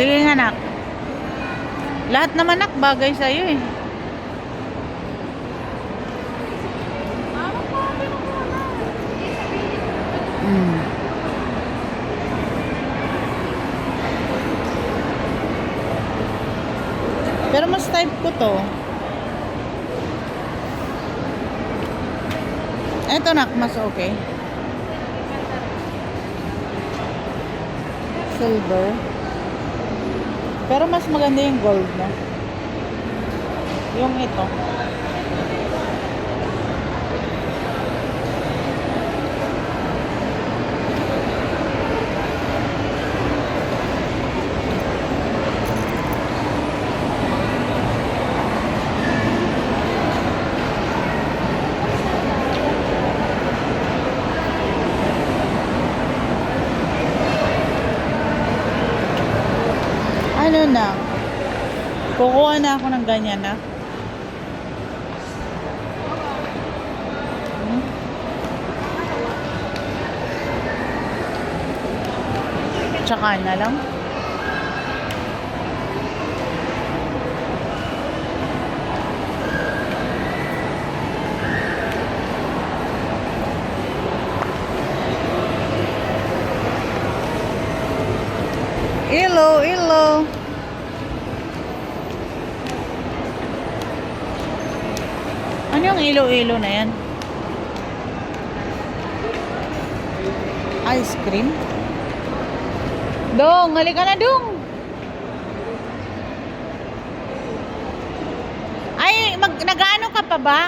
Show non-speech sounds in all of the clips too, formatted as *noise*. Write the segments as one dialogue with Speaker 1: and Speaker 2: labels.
Speaker 1: Sige nga, nak. Lahat naman, nak, bagay sa'yo eh. Mm. Pero mas type ko to. Eto nak, mas okay. Silver. Pero mas maganda yung gold na. Yung ito. Ano na? Kukuha na ako ng ganyan na. Hmm? Tsaka na lang. Ilo, ilo. Yung ilo-ilo na yan? Ice cream? Dong, halika na dong. Ay, mag, nag-ano ka pa ba?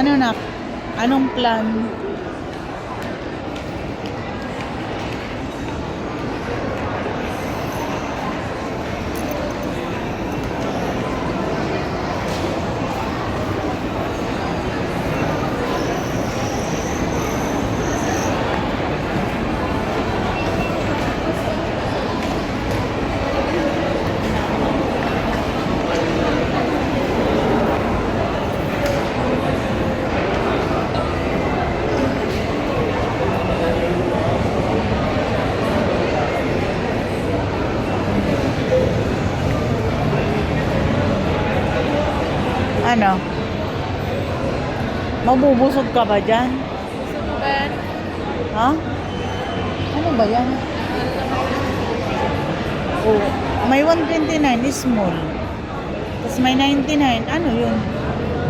Speaker 1: Ano na? Anong plan? Ano? Mabubusog ka ba dyan? Ha? Ano ba yan? Oh, may 129 is small. Tapos may 99. Ano yun?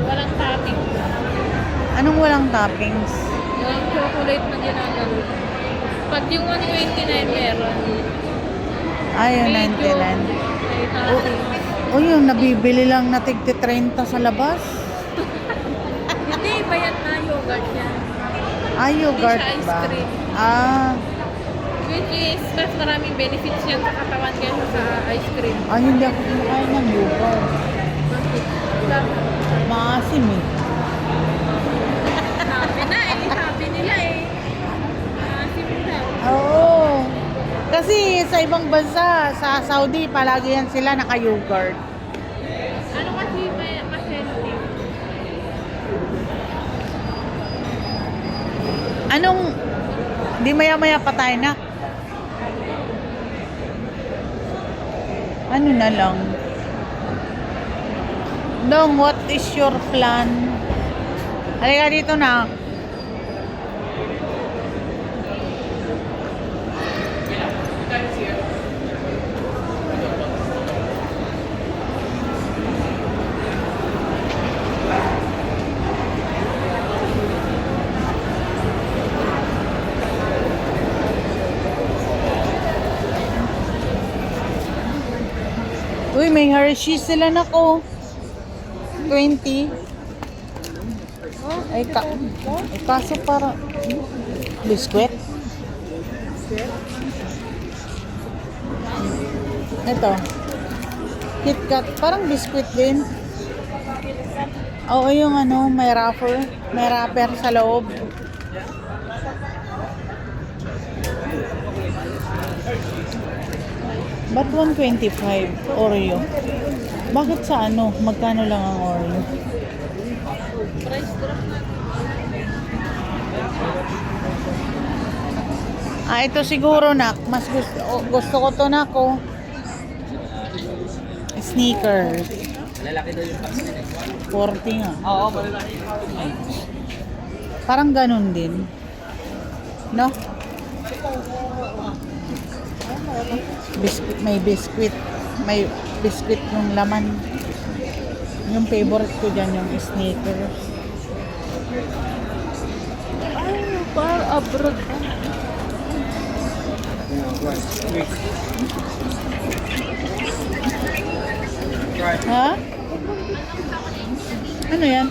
Speaker 2: Walang topping.
Speaker 1: Anong walang toppings?
Speaker 2: Yung chocolate na ginagano. Pag yung 129 meron.
Speaker 1: Ayun,
Speaker 2: Medyo
Speaker 1: 99.
Speaker 2: May.
Speaker 1: O yun, nabibili lang na tigti 30 sa labas.
Speaker 2: Hindi, bayad na yogurt yan.
Speaker 1: Ah, yogurt
Speaker 2: siya ice
Speaker 1: ba?
Speaker 2: cream.
Speaker 1: Ah,
Speaker 2: Which is, mas maraming benefits yan sa katawan kaysa sa ice cream.
Speaker 1: ay hindi ako kumakain ng yogurt.
Speaker 2: Bakit?
Speaker 1: Maasim eh. Sa ibang bansa, sa Saudi, palagi yan sila naka-yogurt.
Speaker 2: Ano kasi may mas healthy?
Speaker 1: Anong, di maya-maya pa tayo na. Ano na lang. Dong, what is your plan? Halika dito na. Uy, may Hershey's sila na ko. 20. Ay, ka ay, kaso para... Biskwit? Ito. KitKat. Parang biskwit din. Oo, yung ano, may wrapper. May wrapper sa loob. Ba't 125 Oreo? Bakit sa ano? Magkano lang ang Oreo?
Speaker 2: Price drop na.
Speaker 1: Ah, ito siguro nak. Mas gusto, oh, gusto ko to na ko. Sneakers.
Speaker 3: Lalaki daw yung pants nila.
Speaker 1: 40 nga.
Speaker 3: Oo, malalaki.
Speaker 1: Parang ganun din. No? Biscuit, may biscuit. May biscuit yung laman. Yung favorite ko dyan, yung sneakers.
Speaker 2: Ay, par abroad.
Speaker 1: Ha? Ano yan?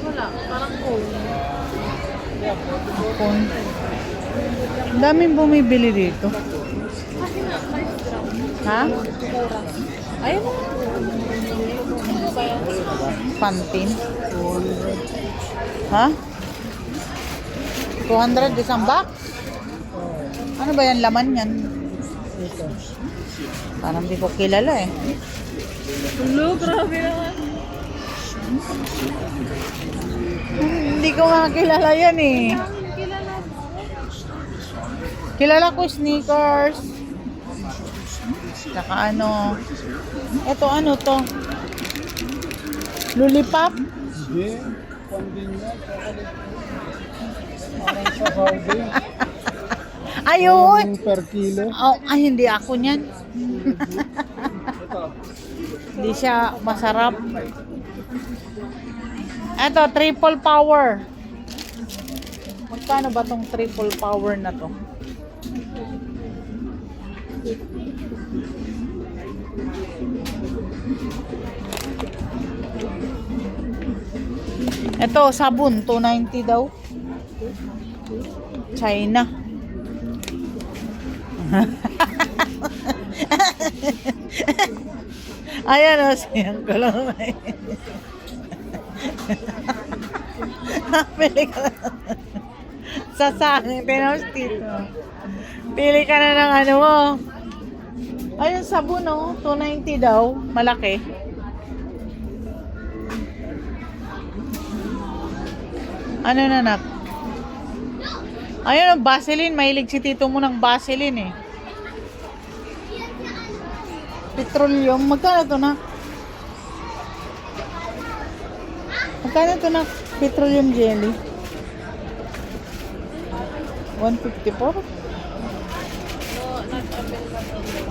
Speaker 2: Wala, parang cold.
Speaker 1: Apon. Daming bumibili dito. Ha?
Speaker 2: Ayun?
Speaker 1: Pantin. Ha? 200 isang box? Ano ba yan? Laman yan? Parang di ko kilala eh.
Speaker 2: Hello, grabe naman.
Speaker 1: Hindi ko nga kilala yan eh.
Speaker 2: Kilala
Speaker 1: ko sneakers. Tsaka ano. Ito ano to? Lollipop?
Speaker 4: Hindi. *laughs*
Speaker 1: Ayun!
Speaker 4: Per kilo.
Speaker 1: Oh, ay, hindi ako niyan. *laughs* hindi siya masarap. Ito, triple power. Magkano ba tong triple power na to? Ito, sabon, 290 daw. China. *laughs* Ayan o, siyang ko lang. *laughs* Pili ka. Sasangin, tinapos dito. Pili ka na ng ano mo. Ayun, sabon o. 290 daw. Malaki. Ano na nak? Ayun ang Vaseline. Mahilig si tito mo ng Vaseline eh. Petroleum. Magkano to na? Magkano to na? Petroleum jelly. 154?
Speaker 2: No, not available.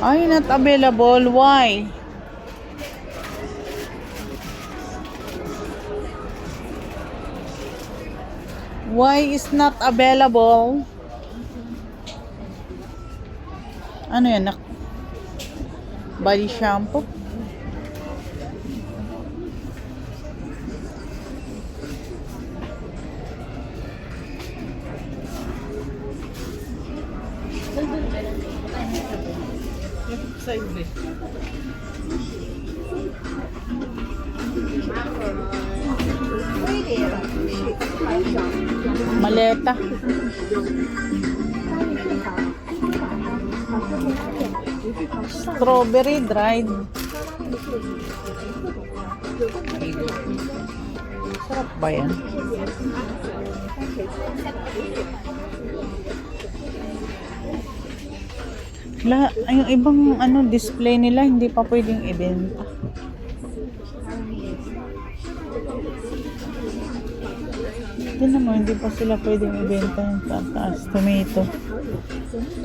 Speaker 1: Ay, not available. Why? Why is not available? Ano yan? Body shampoo? Maleta. Strawberry dried. Sarap ba yan? La, yung ibang ano display nila hindi pa pwedeng ibenta. Hindi naman, hindi pa sila pwedeng ibenta yung tataas. Tomato.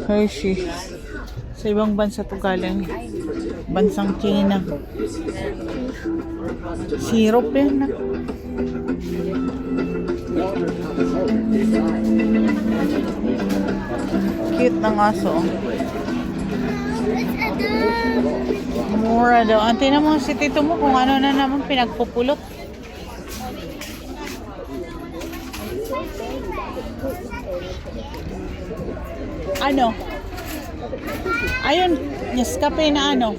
Speaker 1: Hershey. Sa ibang bansa to galing. Bansang China. Syrup yan. Cute ng aso. Mura daw. Ante na mo si tito mo kung ano na naman pinagpupulot. Ano? Ayun, Nescafe na ano?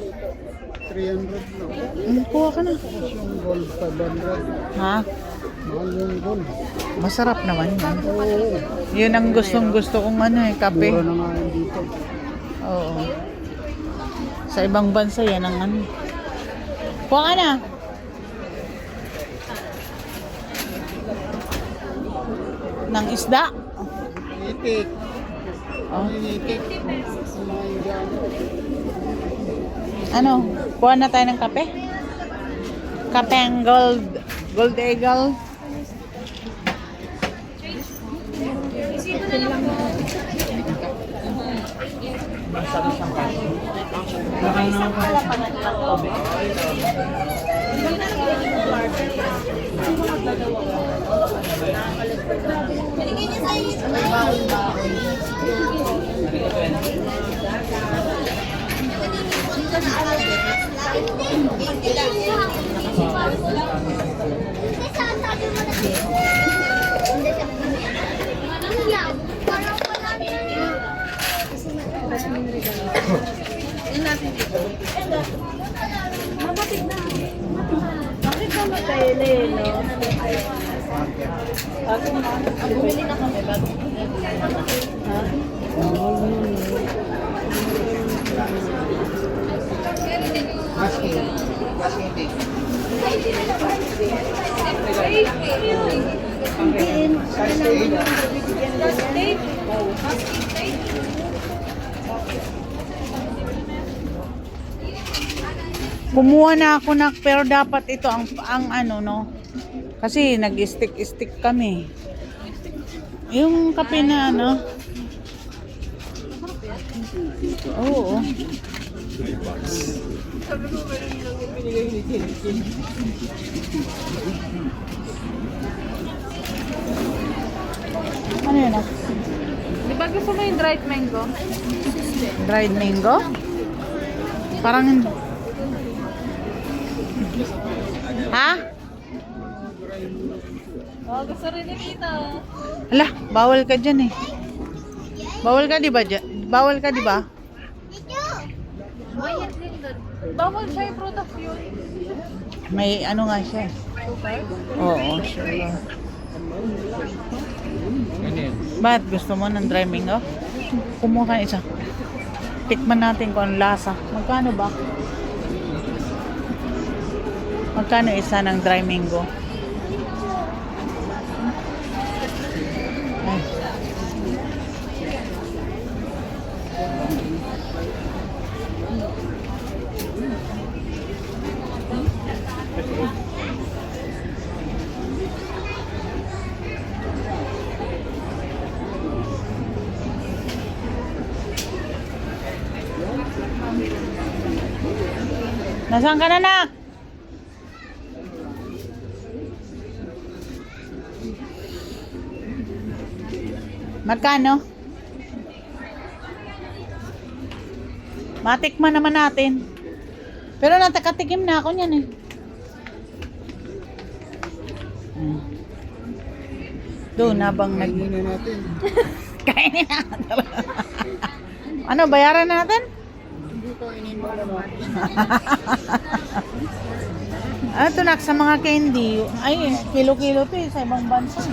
Speaker 4: 300 na.
Speaker 1: Mm, kuha ka na.
Speaker 4: Yung gold 500.
Speaker 1: Ha?
Speaker 4: Yung gold.
Speaker 1: Masarap naman yan.
Speaker 4: Oo.
Speaker 1: Yun ang gustong gusto kong ano eh, kape.
Speaker 4: Mura na nga dito.
Speaker 1: Oo. Sa ibang bansa yan ang ano. Kuha ka na. Ng isda.
Speaker 4: Itik.
Speaker 1: Ano? Kuha na tayo ng kape? Kape ang gold. Gold eagle. Mabapit na. Mabapit na. Bakit ba matay, Lelo? Kumuha na ako na pero dapat ito ang ang ano no. Kasi nag-stick-stick kami. Yung kape na ano. Oo. Ano yun? ah?
Speaker 2: Di ba gusto mo yung dried mango?
Speaker 1: Dried mango? Parang... Ha?
Speaker 2: Oh, gusto rin ni Tita.
Speaker 1: Ala, bawal ka dyan eh. Bawal ka di ba dyan? Bawal ka di ba?
Speaker 2: Bawal siya yung prutas yun.
Speaker 1: May ano nga siya. eh. Oo, sure. Bakit gusto mo ng dry mango? Kumuha ka isa. Tikman natin kung ang lasa. Magkano ba? Magkano isa ng dry mango? Nasaan ka na, nak? Magkano? Matikman naman natin. Pero natakatikim na ako niyan eh. Hmm. Doon, habang nag...
Speaker 4: Kainin na natin. *laughs*
Speaker 1: Kainin na. ano, bayaran na natin?
Speaker 4: Hindi kainin mo naman.
Speaker 1: Ah, ito nak, sa mga candy, ay, kilo-kilo to eh, sa ibang bansa.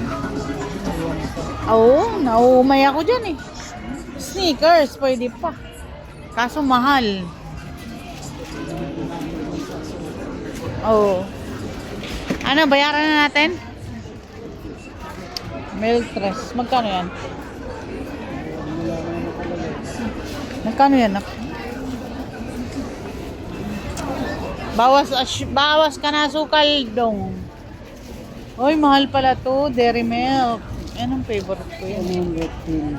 Speaker 1: Oo, nauumay ako dyan eh. Sneakers, pwede pa. Kaso mahal. Oo. Ano, bayaran na natin? Milk tres. Magkano yan? Magkano yan, nak? Bawas, as- bawas ka na sukal dong. Oy, mahal pala to. Dairy milk. Yan ang favorite ko yun.
Speaker 4: 115.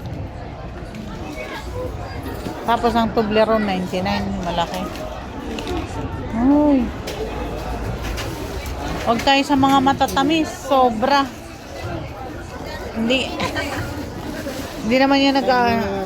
Speaker 1: Tapos ang Toblerone 99, malaki. Uy. Huwag tayo sa mga matatamis, sobra. Hindi. Hindi naman yan nag